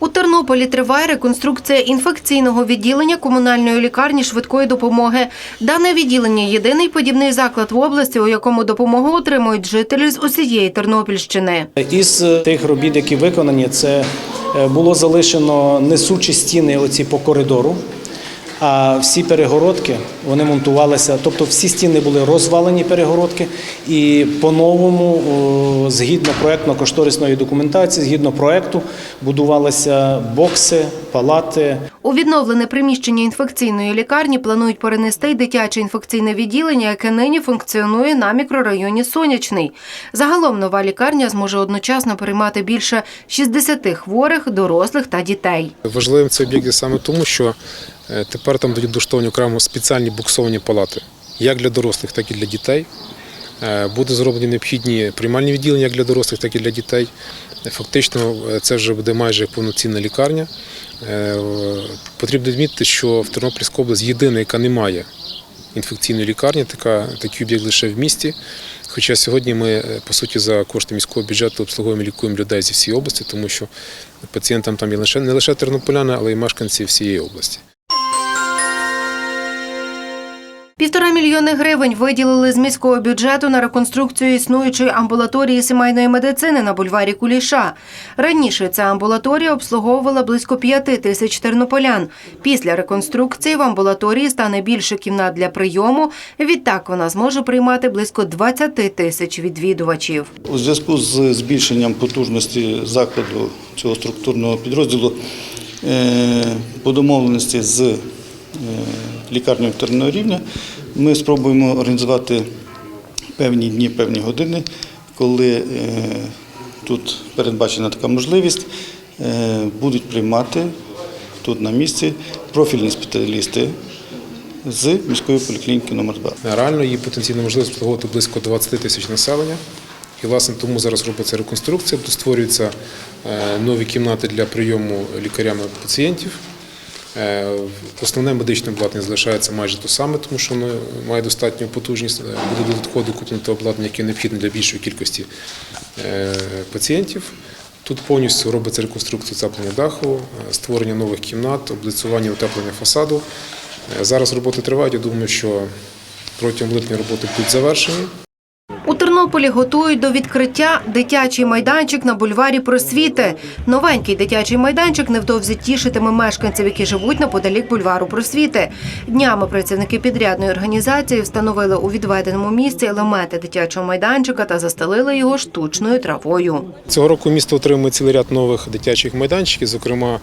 У Тернополі триває реконструкція інфекційного відділення комунальної лікарні швидкої допомоги. Дане відділення єдиний подібний заклад в області, у якому допомогу отримують жителі з усієї Тернопільщини. Із е, тих робіт, які виконані, це е, було залишено несучі стіни оці по коридору. А всі перегородки вони монтувалися, тобто всі стіни були розвалені перегородки, і по-новому, згідно проектно-кошторисної документації, згідно проекту, будувалися бокси, палати, У відновлене приміщення інфекційної лікарні планують перенести й дитяче інфекційне відділення, яке нині функціонує на мікрорайоні Сонячний. Загалом нова лікарня зможе одночасно приймати більше 60 хворих, дорослих та дітей. Важливим цей об'єкт саме тому, що е, тепер там будуть доштовані окремо спеціальні буксовані палати, як для дорослих, так і для дітей. Е, Будуть зроблені необхідні приймальні відділення як для дорослих, так і для дітей. Фактично, е, це вже буде майже повноцінна лікарня. Е, Потрібно відмітити, що в Тернопільській області єдина, яка не має інфекційної лікарні, така, такий об'єкт лише в місті. Хоча сьогодні ми, по суті, за кошти міського бюджету обслуговуємо і лікуємо людей зі всієї області, тому що пацієнтам там є не лише тернополяни, але й мешканці всієї області. Півтора мільйони гривень виділили з міського бюджету на реконструкцію існуючої амбулаторії сімейної медицини на бульварі Куліша. Раніше ця амбулаторія обслуговувала близько п'яти тисяч тернополян. Після реконструкції в амбулаторії стане більше кімнат для прийому. Відтак вона зможе приймати близько 20 тисяч відвідувачів. У зв'язку з збільшенням потужності закладу цього структурного підрозділу е, по домовленості з лікарнею вторинного рівня ми спробуємо організувати певні дні, певні години, коли е, тут передбачена така можливість, е, будуть приймати тут на місці профільні спеціалісти з міської поліклініки номер 2 Реально її потенційно можливо обслуговувати близько 20 тисяч населення. І, власне, тому зараз робиться реконструкція, створюються е, нові кімнати для прийому лікарями пацієнтів. Е, Основне медичне обладнання залишається майже те саме, тому що воно має достатню потужність. Е, Буде додатково докуплене те обладнання, яке необхідне для більшої кількості е, пацієнтів. Тут повністю робиться реконструкція цеплення даху, створення нових кімнат, облицювання, утеплення фасаду. Зараз роботи тривають. Я думаю, що протягом липня роботи будуть завершені. Тернополі готують до відкриття дитячий майданчик на бульварі Просвіти. Новенький дитячий майданчик невдовзі тішитиме мешканців, які живуть неподалік бульвару Просвіти. Днями працівники підрядної організації встановили у відведеному місці елементи дитячого майданчика та застелили його штучною травою. Цього року місто отримує цілий ряд нових дитячих майданчиків. Зокрема,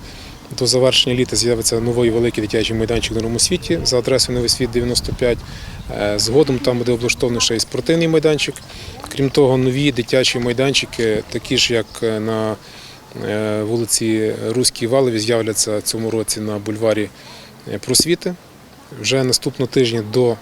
до завершення літа з'явиться новий великий дитячий майданчик на новому світі за адресою Новий світ 95. Е, Згодом там буде облаштований ще й спортивний майданчик. Крім того, нові дитячі майданчики, такі ж як е, на е, вулиці Руській Валові, з'являться цьому році на бульварі Просвіти. Вже наступного тижня до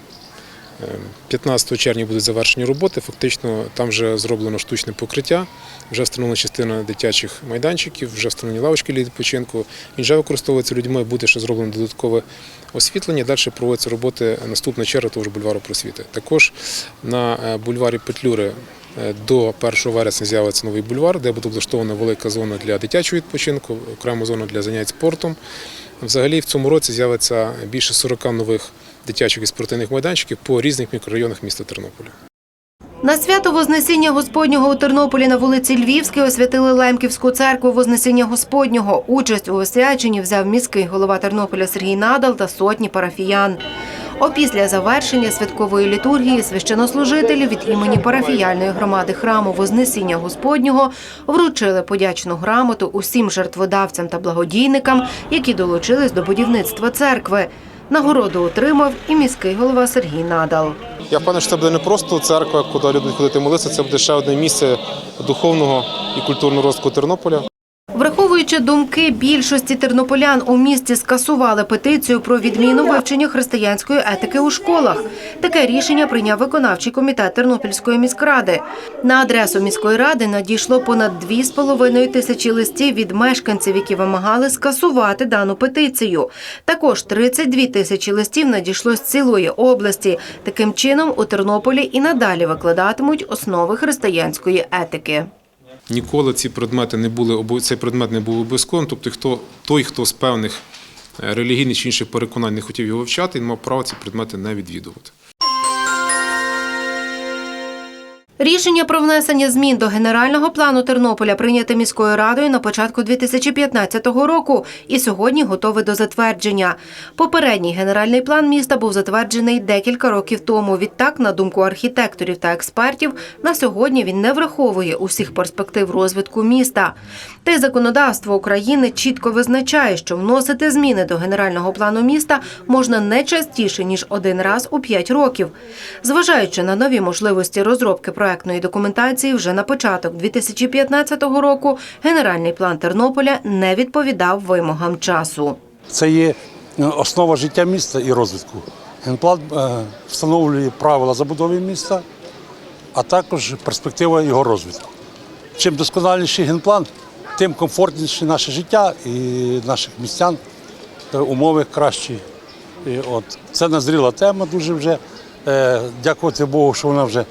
15 червня будуть завершені роботи. Фактично там вже зроблено штучне покриття, вже встановлена частина дитячих майданчиків, вже встановлені лавочки для відпочинку. Він вже використовується людьми, буде ще зроблено додаткове освітлення. Далі проводяться роботи наступна черга того ж бульвару просвіти. Також на е, бульварі Петлюри е, до 1 вересня з'явиться новий бульвар, де буде облаштована велика зона для дитячого відпочинку, окрема зона для занять спортом. Взагалі в цьому році з'явиться більше 40 нових дитячих і спортивних майданчиків по різних мікрорайонах міста Тернополя. На свято Вознесіння Господнього у Тернополі на вулиці Львівській освятили Лемківську церкву Вознесіння Господнього. Участь у освяченні взяв міський голова Тернополя Сергій Надал та сотні парафіян. Опісля завершення святкової літургії священнослужителі від імені парафіяльної громади храму Вознесіння Господнього вручили подячну грамоту усім жертводавцям та благодійникам, які долучились до будівництва церкви. Нагороду отримав і міський голова Сергій Надал. Я впевнений, що це буде не просто церква, куди люди ходити молитися, це буде ще одне місце духовного і культурного розвитку Тернополя. Враховуючи думки більшості тернополян у місті скасували петицію про відміну вивчення християнської етики у школах. Таке рішення прийняв виконавчий комітет Тернопільської міськради. На адресу міської ради надійшло понад 2,5 тисячі листів від мешканців, які вимагали скасувати дану петицію. Також 32 тисячі листів надійшло з цілої області. Таким чином у Тернополі і надалі викладатимуть основи християнської етики. Ніколи ці предмети не були цей предмет не був обов'язковим. Тобто, хто той, хто з певних е, релігійних чи інших переконань не хотів його вивчати, він мав право ці предмети не відвідувати. Рішення про внесення змін до генерального плану Тернополя прийняте міською радою на початку 2015 року і сьогодні готове до затвердження. Попередній генеральний план міста був затверджений декілька років тому. Відтак, на думку архітекторів та експертів, на сьогодні він не враховує усіх перспектив розвитку міста. Та й законодавство України чітко визначає, що вносити зміни до генерального плану міста можна не частіше ніж один раз у п'ять років. Зважаючи на нові можливості розробки проектної документації, вже на початок 2015 року генеральний план Тернополя не відповідав вимогам часу. Це є е, основа життя міста і розвитку. Генплан е, встановлює правила забудови міста, а також перспектива його розвитку. Чим досконаліший генплан, тим комфортніше наше життя і наших містян е, умови кращі. І от це назріла тема дуже вже. Дякувати Богу, що вона вже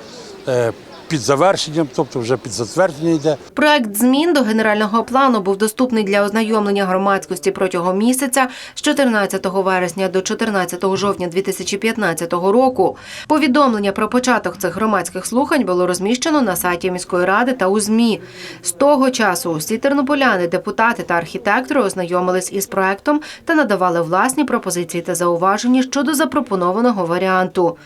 під завершенням, тобто вже під затвердження йде. Проект змін до генерального плану був доступний для ознайомлення громадськості протягом місяця з 14 вересня до 14 жовтня 2015 року. Повідомлення про початок цих громадських слухань було розміщено на сайті міської ради та у ЗМІ. З того часу усі тернополяни, депутати та архітектори ознайомились із проектом та надавали власні пропозиції та зауваження щодо запропонованого варіанту.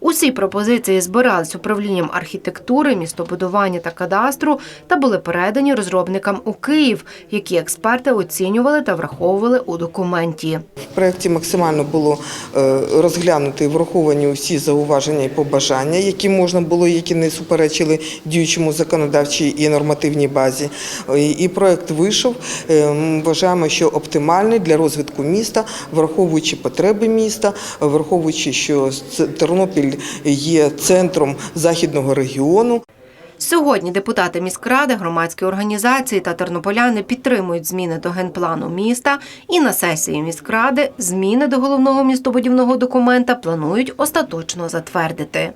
Усі пропозиції збирались управлінням архітектури, містобудування та кадастру та були передані розробникам у Київ, які експерти оцінювали та враховували у документі. В проєкті максимально було е, розглянути і враховані усі зауваження і побажання, які можна було, які не суперечили діючому законодавчій і нормативній базі. Е, І проєкт вийшов. Е, Вважаємо, що оптимальний для розвитку міста, враховуючи потреби міста, враховуючи, що Тернопіль є центром західного регіону. Сьогодні депутати міськради, громадські організації та тернополяни підтримують зміни до генплану міста і на сесії міськради зміни до головного містобудівного документа планують остаточно затвердити.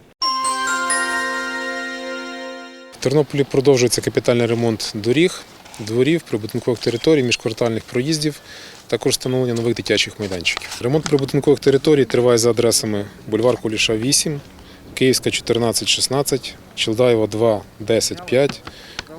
В Тернополі продовжується капітальний ремонт доріг, дворів, прибудинкових територій, міжквартальних проїздів, також встановлення нових дитячих майданчиків. Ремонт прибудинкових територій триває за адресами бульвар Куліша 8, Київська 14-16, Челдаєва 2, 10, 5,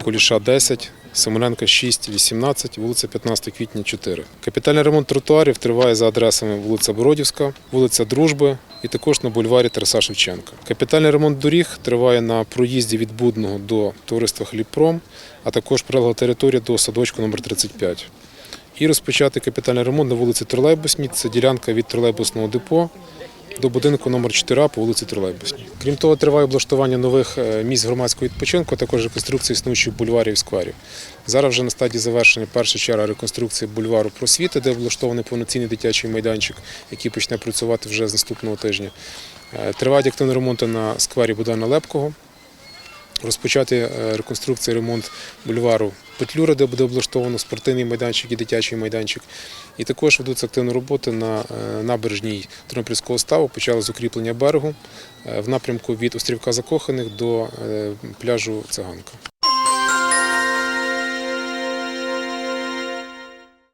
Куліша 10, Симоненка 6, 18, вулиця 15 квітня 4. Капітальний ремонт тротуарів триває за адресами вулиця Бородівська, вулиця Дружби і також на бульварі Тараса Шевченка. Капітальний ремонт доріг триває на проїзді від Будного до товариства Хлібпром, а також прилегла територія до садочку номер 35. І розпочати капітальний ремонт на вулиці Тролейбусній. Це ділянка від тролейбусного депо до будинку номер 4 по вулиці Тролейбусній. Крім того, триває облаштування нових е, місць громадського відпочинку, а також реконструкція існуючих бульварів і скверів. Зараз вже на стадії завершення перша черга реконструкції бульвару просвіти, де облаштований повноцінний дитячий майданчик, який почне працювати вже з наступного тижня. Е, Тривають активні ремонти на сквері Богдана Лепкого. Розпочати е, реконструкцію ремонт бульвару Петлюра, де буде облаштовано спортивний майданчик і дитячий майданчик. І також ведуться активні роботи на е, набережній Тернопільського ставу. Почали з укріплення берегу е, в напрямку від острівка Закоханих до е, пляжу Циганка.